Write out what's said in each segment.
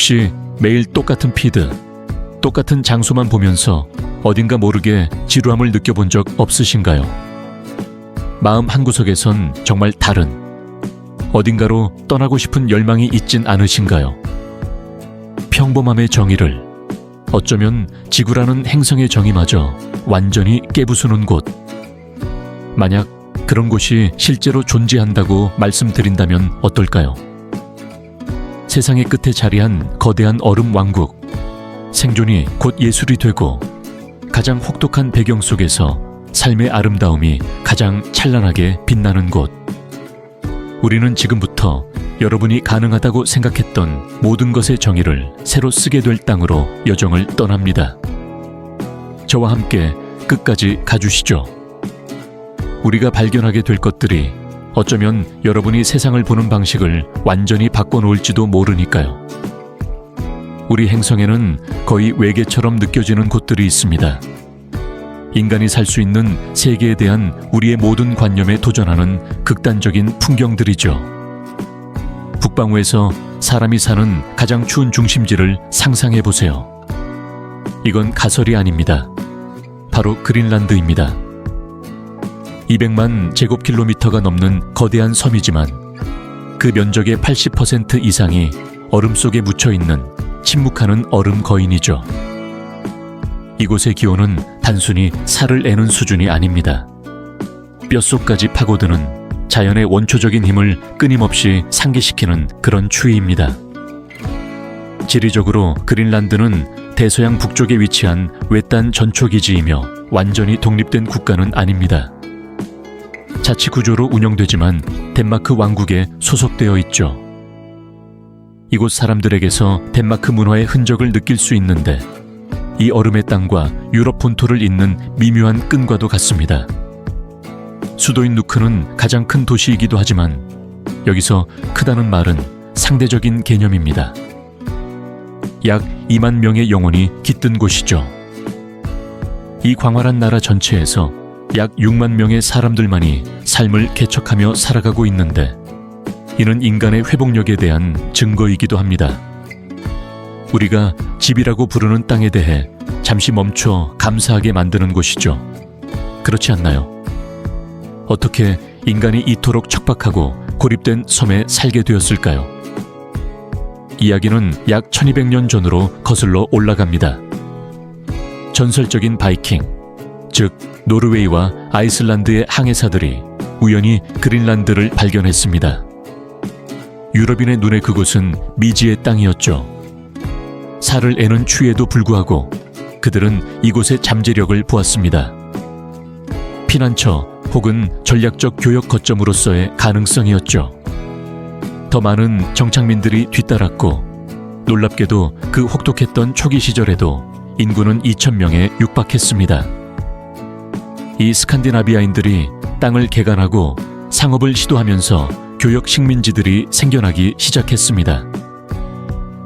혹시 매일 똑같은 피드, 똑같은 장소만 보면서 어딘가 모르게 지루함을 느껴본 적 없으신가요? 마음 한구석에선 정말 다른, 어딘가로 떠나고 싶은 열망이 있진 않으신가요? 평범함의 정의를, 어쩌면 지구라는 행성의 정의마저 완전히 깨부수는 곳. 만약 그런 곳이 실제로 존재한다고 말씀드린다면 어떨까요? 세상의 끝에 자리한 거대한 얼음 왕국. 생존이 곧 예술이 되고 가장 혹독한 배경 속에서 삶의 아름다움이 가장 찬란하게 빛나는 곳. 우리는 지금부터 여러분이 가능하다고 생각했던 모든 것의 정의를 새로 쓰게 될 땅으로 여정을 떠납니다. 저와 함께 끝까지 가주시죠. 우리가 발견하게 될 것들이 어쩌면 여러분이 세상을 보는 방식을 완전히 바꿔놓을지도 모르니까요. 우리 행성에는 거의 외계처럼 느껴지는 곳들이 있습니다. 인간이 살 수 있는 세계에 대한 우리의 모든 관념에 도전하는 극단적인 풍경들이죠. 북방구에서 사람이 사는 가장 추운 중심지를 상상해 보세요. 이건 가설이 아닙니다. 바로 그린란드입니다. 200만 제곱킬로미터가 넘는 거대한 섬이지만 그 면적의 80% 이상이 얼음 속에 묻혀 있는 침묵하는 얼음 거인이죠. 이곳의 기온은 단순히 살을 애는 수준이 아닙니다. 뼛속까지 파고드는 자연의 원초적인 힘을 끊임없이 상기시키는 그런 추위입니다. 지리적으로 그린란드는 대서양 북쪽에 위치한 외딴 전초기지이며 완전히 독립된 국가는 아닙니다. 자치 구조로 운영되지만 덴마크 왕국에 소속되어 있죠. 이곳 사람들에게서 덴마크 문화의 흔적을 느낄 수 있는데 이 얼음의 땅과 유럽 본토를 잇는 미묘한 끈과도 같습니다. 수도인 누크는 가장 큰 도시이기도 하지만 여기서 크다는 말은 상대적인 개념입니다. 약 2만 명의 영혼이 깃든 곳이죠. 이 광활한 나라 전체에서 약 6만 명의 사람들만이 삶을 개척하며 살아가고 있는데 이는 인간의 회복력에 대한 증거이기도 합니다. 우리가 집이라고 부르는 땅에 대해 잠시 멈춰 감사하게 만드는 곳이죠. 그렇지 않나요? 어떻게 인간이 이토록 척박하고 고립된 섬에 살게 되었을까요? 이야기는 약 1200년 전으로 거슬러 올라갑니다. 전설적인 바이킹, 즉 노르웨이와 아이슬란드의 항해사들이 우연히 그린란드를 발견했습니다. 유럽인의 눈에 그곳은 미지의 땅이었죠. 살을 애는 추위에도 불구하고 그들은 이곳의 잠재력을 보았습니다. 피난처 혹은 전략적 교역 거점으로서의 가능성이었죠. 더 많은 정착민들이 뒤따랐고 놀랍게도 그 혹독했던 초기 시절에도 인구는 2,000명에 육박했습니다. 이 스칸디나비아인들이 땅을 개간하고 상업을 시도하면서 교역 식민지들이 생겨나기 시작했습니다.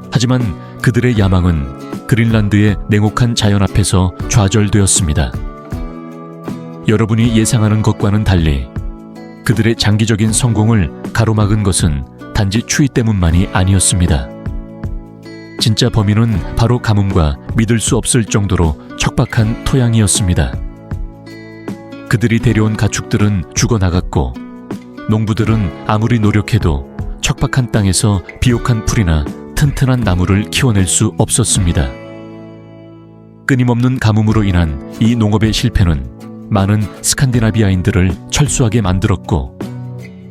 하지만 그들의 야망은 그린란드의 냉혹한 자연 앞에서 좌절되었습니다. 여러분이 예상하는 것과는 달리 그들의 장기적인 성공을 가로막은 것은 단지 추위 때문만이 아니었습니다. 진짜 범인은 바로 가뭄과 믿을 수 없을 정도로 척박한 토양이었습니다. 그들이 데려온 가축들은 죽어나갔고 농부들은 아무리 노력해도 척박한 땅에서 비옥한 풀이나 튼튼한 나무를 키워낼 수 없었습니다. 끊임없는 가뭄으로 인한 이 농업의 실패는 많은 스칸디나비아인들을 철수하게 만들었고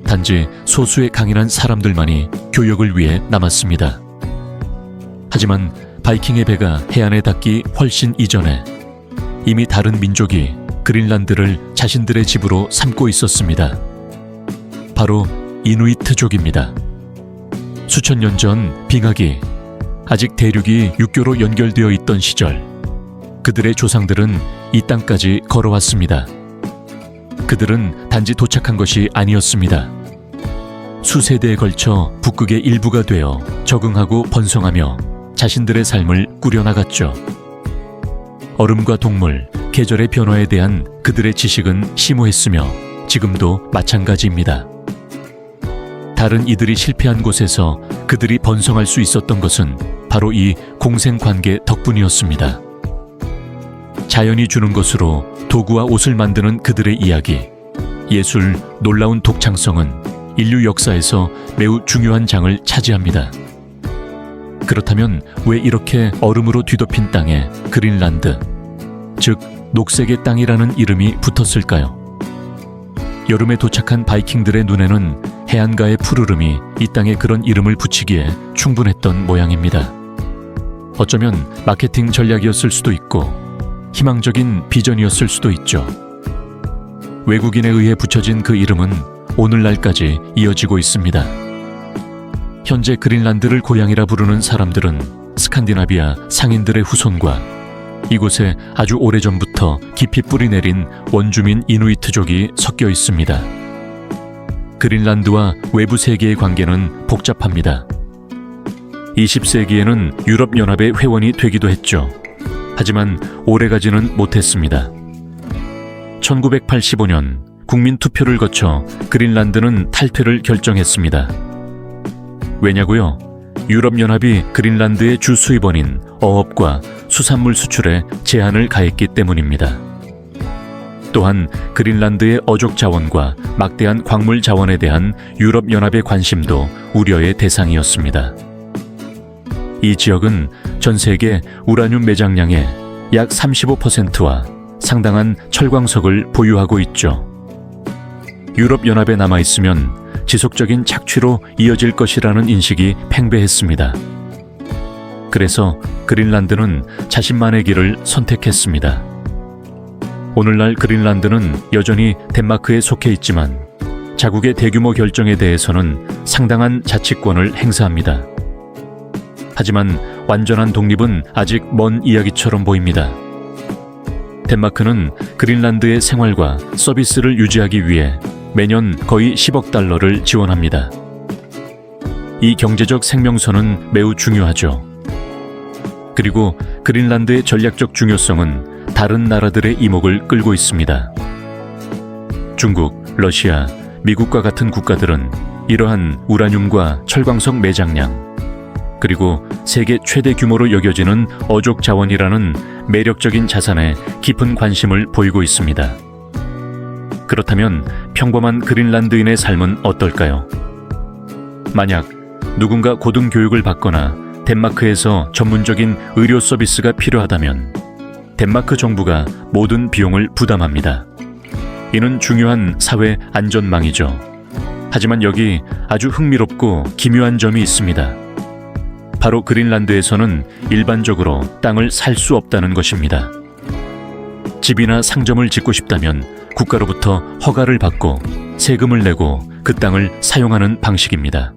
단지 소수의 강인한 사람들만이 교역을 위해 남았습니다. 하지만 바이킹의 배가 해안에 닿기 훨씬 이전에 이미 다른 민족이 그린란드를 자신들의 집으로 삼고 있었습니다. 바로 이누이트족입니다. 수천 년 전 빙하기 아직 대륙이 육교로 연결되어 있던 시절 그들의 조상들은 이 땅까지 걸어왔습니다. 그들은 단지 도착한 것이 아니었습니다. 수세대에 걸쳐 북극의 일부가 되어 적응하고 번성하며 자신들의 삶을 꾸려나갔죠. 얼음과 동물, 계절의 변화에 대한 그들의 지식은 심오했으며 지금도 마찬가지입니다. 다른 이들이 실패한 곳에서 그들이 번성할 수 있었던 것은 바로 이 공생 관계 덕분이었습니다. 자연이 주는 것으로 도구와 옷을 만드는 그들의 이야기, 예술 놀라운 독창성은 인류 역사에서 매우 중요한 장을 차지합니다. 그렇다면 왜 이렇게 얼음으로 뒤덮인 땅에 그린란드, 즉 녹색의 땅이라는 이름이 붙었을까요? 여름에 도착한 바이킹들의 눈에는 해안가의 푸르름이 이 땅에 그런 이름을 붙이기에 충분했던 모양입니다. 어쩌면 마케팅 전략이었을 수도 있고 희망적인 비전이었을 수도 있죠. 외국인에 의해 붙여진 그 이름은 오늘날까지 이어지고 있습니다. 현재 그린란드를 고향이라 부르는 사람들은 스칸디나비아 상인들의 후손과 이곳에 아주 오래전부터 깊이 뿌리 내린 원주민 이누이트족이 섞여 있습니다. 그린란드와 외부 세계의 관계는 복잡합니다. 20세기에는 유럽연합의 회원이 되기도 했죠. 하지만 오래가지는 못했습니다. 1985년 국민 투표를 거쳐 그린란드는 탈퇴를 결정했습니다. 왜냐고요? 유럽연합이 그린란드의 주 수입원인 어업과 수산물 수출에 제한을 가했기 때문입니다. 또한 그린란드의 어족 자원과 막대한 광물 자원에 대한 유럽연합의 관심도 우려의 대상이었습니다. 이 지역은 전 세계 우라늄 매장량의 약 35%와 상당한 철광석을 보유하고 있죠. 유럽연합에 남아있으면 지속적인 착취로 이어질 것이라는 인식이 팽배했습니다. 그래서 그린란드는 자신만의 길을 선택했습니다. 오늘날 그린란드는 여전히 덴마크에 속해 있지만 자국의 대규모 결정에 대해서는 상당한 자치권을 행사합니다. 하지만 완전한 독립은 아직 먼 이야기처럼 보입니다. 덴마크는 그린란드의 생활과 서비스를 유지하기 위해 매년 거의 10억 달러를 지원합니다. 이 경제적 생명선은 매우 중요하죠. 그리고 그린란드의 전략적 중요성은 다른 나라들의 이목을 끌고 있습니다. 중국, 러시아, 미국과 같은 국가들은 이러한 우라늄과 철광석 매장량, 그리고 세계 최대 규모로 여겨지는 어족 자원이라는 매력적인 자산에 깊은 관심을 보이고 있습니다. 그렇다면 평범한 그린란드인의 삶은 어떨까요? 만약 누군가 고등 교육을 받거나 덴마크에서 전문적인 의료 서비스가 필요하다면 덴마크 정부가 모든 비용을 부담합니다. 이는 중요한 사회 안전망이죠. 하지만 여기 아주 흥미롭고 기묘한 점이 있습니다. 바로 그린란드에서는 일반적으로 땅을 살 수 없다는 것입니다. 집이나 상점을 짓고 싶다면 국가로부터 허가를 받고 세금을 내고 그 땅을 사용하는 방식입니다.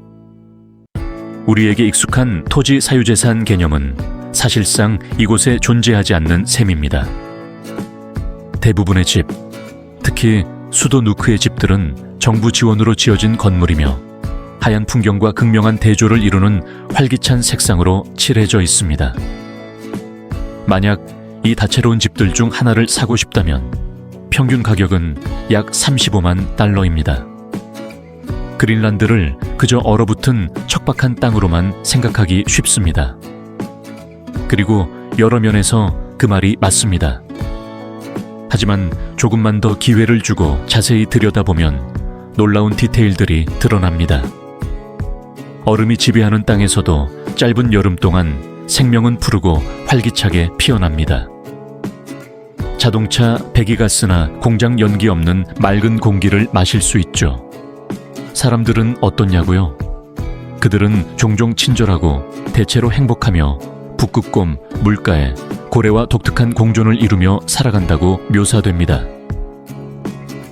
우리에게 익숙한 토지 사유재산 개념은 사실상 이곳에 존재하지 않는 셈입니다. 대부분의 집, 특히 수도 누크의 집들은 정부 지원으로 지어진 건물이며 하얀 풍경과 극명한 대조를 이루는 활기찬 색상으로 칠해져 있습니다. 만약 이 다채로운 집들 중 하나를 사고 싶다면 평균 가격은 약 35만 달러입니다. 그린란드를 그저 얼어붙은 척박한 땅으로만 생각하기 쉽습니다. 그리고 여러 면에서 그 말이 맞습니다. 하지만 조금만 더 기회를 주고 자세히 들여다보면 놀라운 디테일들이 드러납니다. 얼음이 지배하는 땅에서도 짧은 여름 동안 생명은 푸르고 활기차게 피어납니다. 자동차 배기가스나 공장 연기 없는 맑은 공기를 마실 수 있죠. 사람들은 어떻냐고요? 그들은 종종 친절하고 대체로 행복하며 북극곰, 물가에 고래와 독특한 공존을 이루며 살아간다고 묘사됩니다.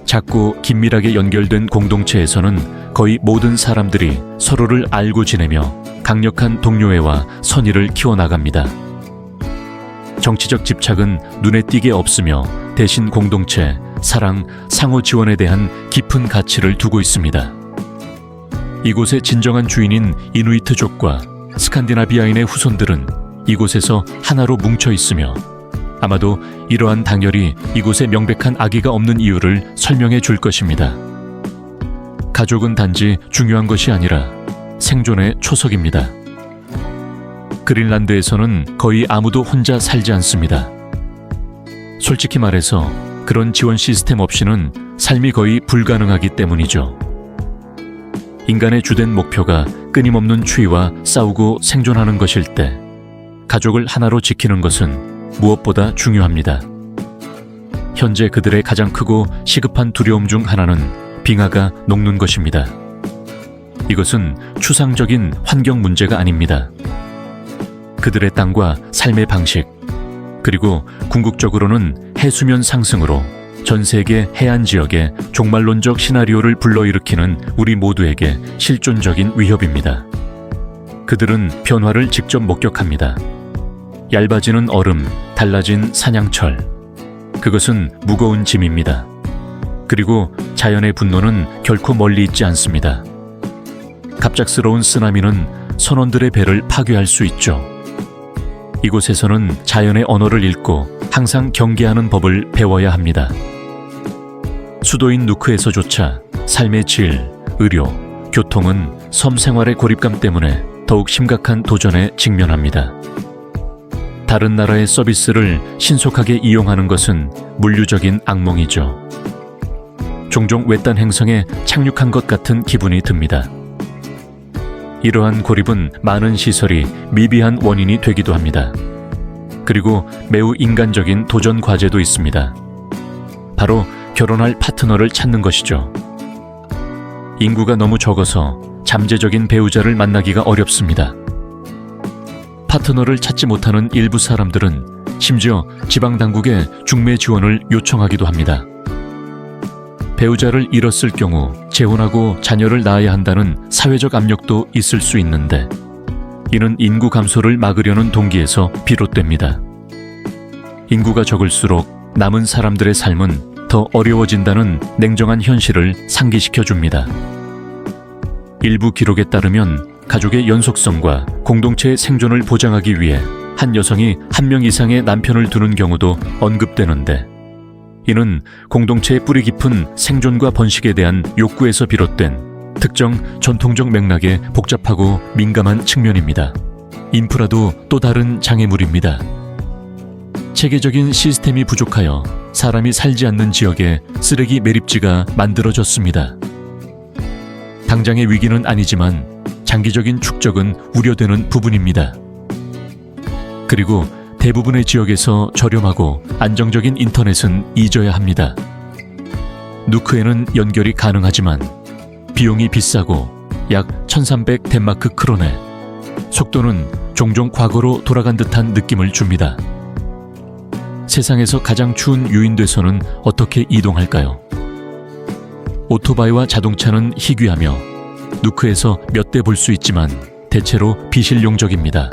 작고 긴밀하게 연결된 공동체에서는 거의 모든 사람들이 서로를 알고 지내며 강력한 동료애와 선의를 키워나갑니다. 정치적 집착은 눈에 띄게 없으며 대신 공동체, 사랑, 상호 지원에 대한 깊은 가치를 두고 있습니다. 이곳의 진정한 주인인 이누이트족과 스칸디나비아인의 후손들은 이곳에서 하나로 뭉쳐 있으며 아마도 이러한 당열이 이곳에 명백한 악의가 없는 이유를 설명해 줄 것입니다. 가족은 단지 중요한 것이 아니라 생존의 초석입니다. 그린란드에서는 거의 아무도 혼자 살지 않습니다. 솔직히 말해서 그런 지원 시스템 없이는 삶이 거의 불가능하기 때문이죠. 인간의 주된 목표가 끊임없는 추위와 싸우고 생존하는 것일 때 가족을 하나로 지키는 것은 무엇보다 중요합니다. 현재 그들의 가장 크고 시급한 두려움 중 하나는 빙하가 녹는 것입니다. 이것은 추상적인 환경 문제가 아닙니다. 그들의 땅과 삶의 방식, 그리고 궁극적으로는 해수면 상승으로 전 세계 해안 지역에 종말론적 시나리오를 불러일으키는 우리 모두에게 실존적인 위협입니다. 그들은 변화를 직접 목격합니다. 얇아지는 얼음, 달라진 사냥철. 그것은 무거운 짐입니다. 그리고 자연의 분노는 결코 멀리 있지 않습니다. 갑작스러운 쓰나미는 선원들의 배를 파괴할 수 있죠. 이곳에서는 자연의 언어를 읽고 항상 경계하는 법을 배워야 합니다. 수도인 누크에서조차 삶의 질, 의료, 교통은 섬 생활의 고립감 때문에 더욱 심각한 도전에 직면합니다. 다른 나라의 서비스를 신속하게 이용하는 것은 물류적인 악몽이죠. 종종 외딴 행성에 착륙한 것 같은 기분이 듭니다. 이러한 고립은 많은 시설이 미비한 원인이 되기도 합니다. 그리고 매우 인간적인 도전 과제도 있습니다. 바로 결혼할 파트너를 찾는 것이죠. 인구가 너무 적어서 잠재적인 배우자를 만나기가 어렵습니다. 파트너를 찾지 못하는 일부 사람들은 심지어 지방 당국에 중매 지원을 요청하기도 합니다. 배우자를 잃었을 경우 재혼하고 자녀를 낳아야 한다는 사회적 압력도 있을 수 있는데 이는 인구 감소를 막으려는 동기에서 비롯됩니다. 인구가 적을수록 남은 사람들의 삶은 더 어려워진다는 냉정한 현실을 상기시켜 줍니다. 일부 기록에 따르면 가족의 연속성과 공동체의 생존을 보장하기 위해 한 여성이 한 명 이상의 남편을 두는 경우도 언급되는데 이는 공동체의 뿌리 깊은 생존과 번식에 대한 욕구에서 비롯된 특정 전통적 맥락의 복잡하고 민감한 측면입니다. 인프라도 또 다른 장애물입니다. 체계적인 시스템이 부족하여 사람이 살지 않는 지역에 쓰레기 매립지가 만들어졌습니다. 당장의 위기는 아니지만 장기적인 축적은 우려되는 부분입니다. 그리고 대부분의 지역에서 저렴하고 안정적인 인터넷은 잊어야 합니다. 누크에는 연결이 가능하지만 비용이 비싸고 약 1300 덴마크 크로네. 속도는 종종 과거로 돌아간 듯한 느낌을 줍니다. 세상에서 가장 추운 유인돼서는 어떻게 이동할까요? 오토바이와 자동차는 희귀하며 누크에서 몇 대 볼 수 있지만 대체로 비실용적입니다.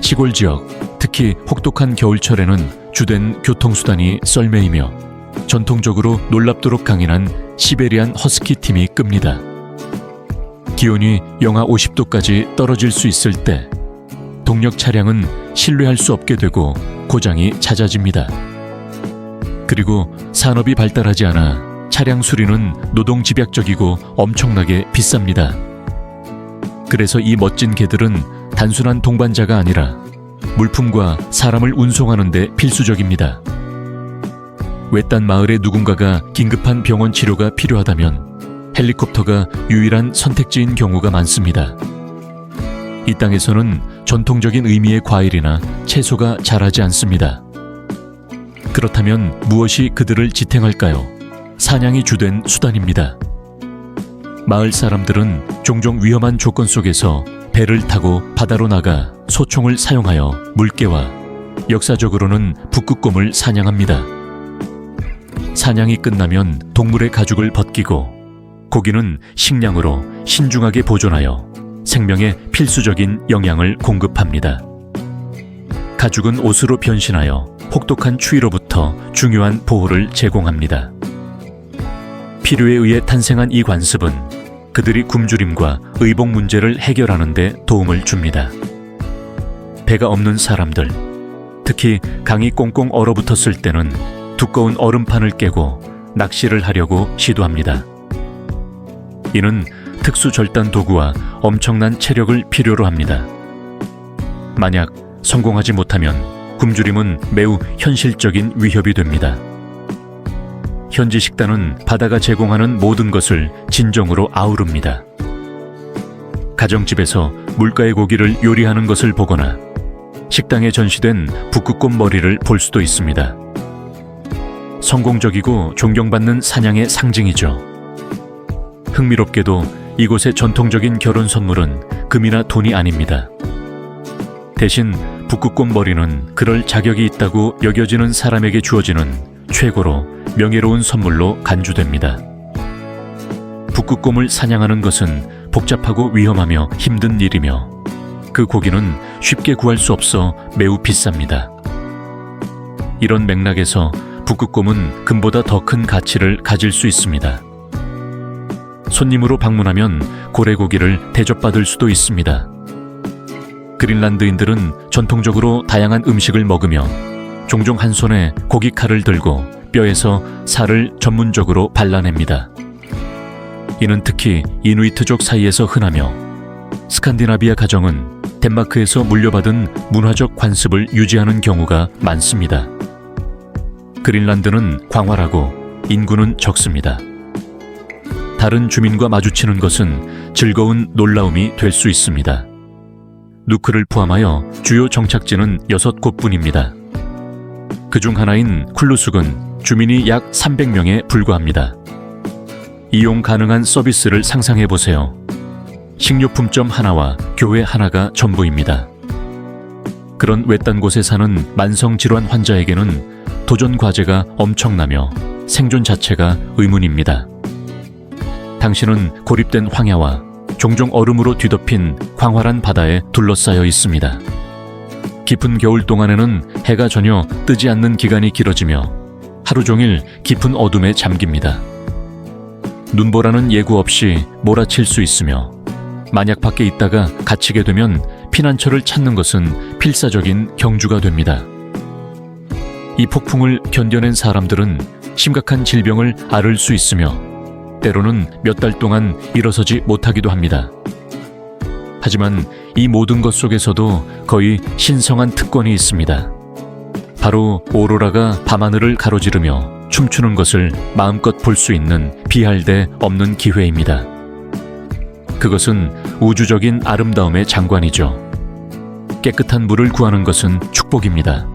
시골 지역, 특히 혹독한 겨울철에는 주된 교통수단이 썰매이며 전통적으로 놀랍도록 강인한 시베리안 허스키 팀이 끕니다. 기온이 영하 50도까지 떨어질 수 있을 때 동력 차량은 신뢰할 수 없게 되고 고장이 잦아집니다. 그리고 산업이 발달하지 않아 차량 수리는 노동 집약적이고 엄청나게 비쌉니다. 그래서 이 멋진 개들은 단순한 동반자가 아니라 물품과 사람을 운송하는 데 필수적입니다. 외딴 마을에 누군가가 긴급한 병원 치료가 필요하다면 헬리콥터가 유일한 선택지인 경우가 많습니다. 이 땅에서는 전통적인 의미의 과일이나 채소가 자라지 않습니다. 그렇다면 무엇이 그들을 지탱할까요? 사냥이 주된 수단입니다. 마을 사람들은 종종 위험한 조건 속에서 배를 타고 바다로 나가 소총을 사용하여 물개와 역사적으로는 북극곰을 사냥합니다. 사냥이 끝나면 동물의 가죽을 벗기고 고기는 식량으로 신중하게 보존하여 생명에 필수적인 영양을 공급합니다. 가죽은 옷으로 변신하여 혹독한 추위로부터 중요한 보호를 제공합니다. 필요에 의해 탄생한 이 관습은 그들이 굶주림과 의복 문제를 해결하는 데 도움을 줍니다. 배가 없는 사람들, 특히 강이 꽁꽁 얼어붙었을 때는 두꺼운 얼음판을 깨고 낚시를 하려고 시도합니다. 이는 특수 절단 도구와 엄청난 체력을 필요로 합니다. 만약 성공하지 못하면 굶주림은 매우 현실적인 위협이 됩니다. 현지 식단은 바다가 제공하는 모든 것을 진정으로 아우릅니다. 가정집에서 물가의 고기를 요리하는 것을 보거나 식당에 전시된 북극곰 머리를 볼 수도 있습니다. 성공적이고 존경받는 사냥의 상징이죠. 흥미롭게도 이곳의 전통적인 결혼 선물은 금이나 돈이 아닙니다. 대신 북극곰 머리는 그럴 자격이 있다고 여겨지는 사람에게 주어지는 최고로 명예로운 선물로 간주됩니다. 북극곰을 사냥하는 것은 복잡하고 위험하며 힘든 일이며 그 고기는 쉽게 구할 수 없어 매우 비쌉니다. 이런 맥락에서 북극곰은 금보다 더 큰 가치를 가질 수 있습니다. 손님으로 방문하면 고래고기를 대접받을 수도 있습니다. 그린란드인들은 전통적으로 다양한 음식을 먹으며 종종 한 손에 고기 칼을 들고 뼈에서 살을 전문적으로 발라냅니다. 이는 특히 이누이트족 사이에서 흔하며 스칸디나비아 가정은 덴마크에서 물려받은 문화적 관습을 유지하는 경우가 많습니다. 그린란드는 광활하고 인구는 적습니다. 다른 주민과 마주치는 것은 즐거운 놀라움이 될 수 있습니다. 누크를 포함하여 주요 정착지는 6곳뿐입니다. 그중 하나인 쿨루숙은 주민이 약 300명에 불과합니다. 이용 가능한 서비스를 상상해 보세요. 식료품점 하나와 교회 하나가 전부입니다. 그런 외딴 곳에 사는 만성질환 환자에게는 도전 과제가 엄청나며 생존 자체가 의문입니다. 당신은 고립된 황야와 종종 얼음으로 뒤덮인 광활한 바다에 둘러싸여 있습니다. 깊은 겨울 동안에는 해가 전혀 뜨지 않는 기간이 길어지며 하루 종일 깊은 어둠에 잠깁니다. 눈보라는 예고 없이 몰아칠 수 있으며 만약 밖에 있다가 갇히게 되면 피난처를 찾는 것은 필사적인 경주가 됩니다. 이 폭풍을 견뎌낸 사람들은 심각한 질병을 앓을 수 있으며 때로는 몇 달 동안 일어서지 못하기도 합니다. 하지만 이 모든 것 속에서도 거의 신성한 특권이 있습니다. 바로 오로라가 밤하늘을 가로지르며 춤추는 것을 마음껏 볼 수 있는 비할 데 없는 기회입니다. 그것은 우주적인 아름다움의 장관이죠. 깨끗한 물을 구하는 것은 축복입니다.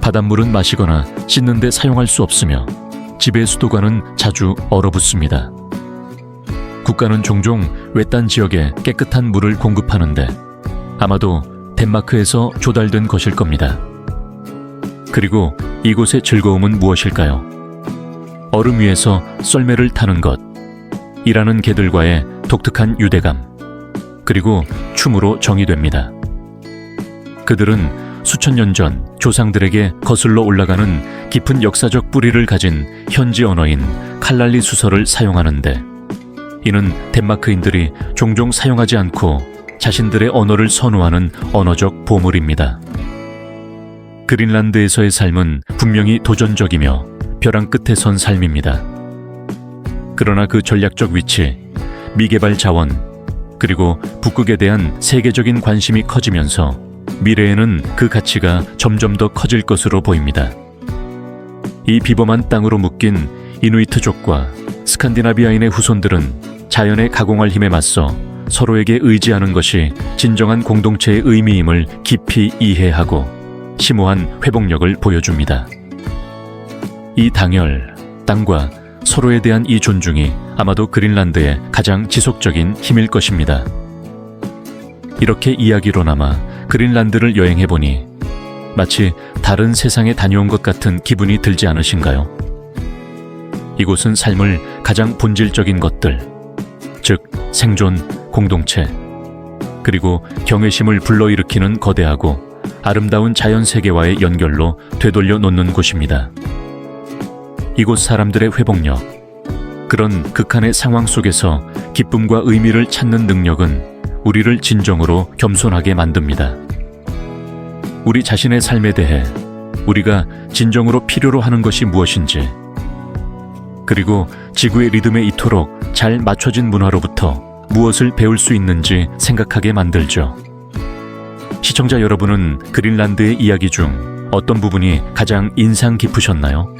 바닷물은 마시거나 씻는데 사용할 수 없으며 집의 수도관은 자주 얼어붙습니다. 국가는 종종 외딴 지역에 깨끗한 물을 공급하는데 아마도 덴마크에서 조달된 것일 겁니다. 그리고 이곳의 즐거움은 무엇일까요? 얼음 위에서 썰매를 타는 것, 일하는 개들과의 독특한 유대감, 그리고 춤으로 정의됩니다. 그들은 수천 년 전 조상들에게 거슬러 올라가는 깊은 역사적 뿌리를 가진 현지 언어인 칼랄리 수서를 사용하는데 이는 덴마크인들이 종종 사용하지 않고 자신들의 언어를 선호하는 언어적 보물입니다. 그린란드에서의 삶은 분명히 도전적이며 벼랑 끝에 선 삶입니다. 그러나 그 전략적 위치, 미개발 자원, 그리고 북극에 대한 세계적인 관심이 커지면서 미래에는 그 가치가 점점 더 커질 것으로 보입니다. 이 비범한 땅으로 묶인 이누이트족과 스칸디나비아인의 후손들은 자연의 가공할 힘에 맞서 서로에게 의지하는 것이 진정한 공동체의 의미임을 깊이 이해하고 심오한 회복력을 보여줍니다. 이 당열, 땅과 서로에 대한 이 존중이 아마도 그린란드의 가장 지속적인 힘일 것입니다. 이렇게 이야기로 남아 그린란드를 여행해보니 마치 다른 세상에 다녀온 것 같은 기분이 들지 않으신가요? 이곳은 삶을 가장 본질적인 것들, 즉 생존, 공동체, 그리고 경외심을 불러일으키는 거대하고 아름다운 자연 세계와의 연결로 되돌려 놓는 곳입니다. 이곳 사람들의 회복력, 그런 극한의 상황 속에서 기쁨과 의미를 찾는 능력은 우리를 진정으로 겸손하게 만듭니다. 우리 자신의 삶에 대해 우리가 진정으로 필요로 하는 것이 무엇인지, 그리고 지구의 리듬에 이토록 잘 맞춰진 문화로부터 무엇을 배울 수 있는지 생각하게 만들죠. 시청자 여러분은 그린란드의 이야기 중 어떤 부분이 가장 인상 깊으셨나요?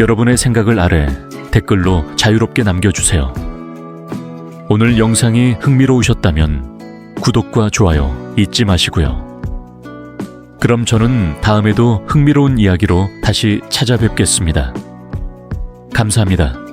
여러분의 생각을 아래 댓글로 자유롭게 남겨주세요. 오늘 영상이 흥미로우셨다면 구독과 좋아요 잊지 마시고요. 그럼 저는 다음에도 흥미로운 이야기로 다시 찾아뵙겠습니다. 감사합니다.